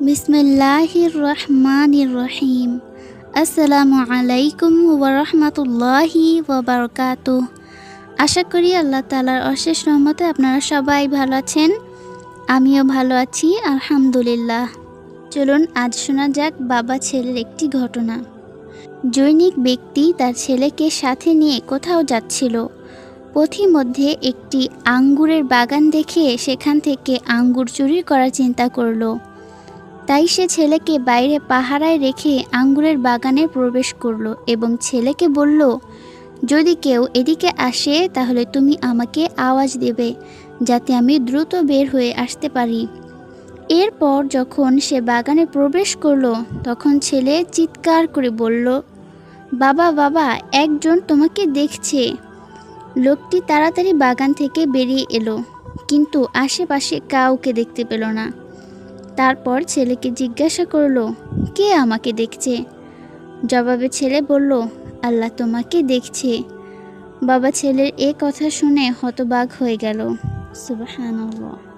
বিসমিল্লাহির রহমানির রহিম আসসালামু আলাইকুম ওরহমতুল্লাহি ওবরকাত আশা করি আল্লাহ তালার অশেষ রহমতে আপনারা সবাই ভালো আছেন। আমিও ভালো আছি, আলহামদুলিল্লাহ। চলুন আজ শোনা যাক বাবা ছেলের একটি ঘটনা। জৈনিক ব্যক্তি তার ছেলেকে সাথে নিয়ে কোথাও যাচ্ছিল। পথিমধ্যে একটি আঙ্গুরের বাগান দেখে সেখান থেকে আঙ্গুর চুরি করার চিন্তা করল। তাই সে ছেলেকে বাইরে পাহারায় রেখে আঙ্গুরের বাগানে প্রবেশ করল এবং ছেলেকে বলল, যদি কেউ এদিকে আসে, তাহলে তুমি আমাকে আওয়াজ দেবে, যাতে আমি দ্রুত বের হয়ে আসতে পারি। এরপর যখন সে বাগানে প্রবেশ করল, তখন ছেলে চিৎকার করে বলল, বাবা বাবা, একজন তোমাকে দেখছে। লোকটি তাড়াতাড়ি বাগান থেকে বেরিয়ে এলো, কিন্তু আশেপাশে কাউকে দেখতে পেল না। তারপর ছেলেকে জিজ্ঞাসা করল, কে আমাকে দেখছে? জবাবে ছেলে বলল, আল্লাহ তোমাকে দেখছে। বাবা ছেলের এ কথা শুনে হতবাক হয়ে গেল। সুবহানাল্লাহ।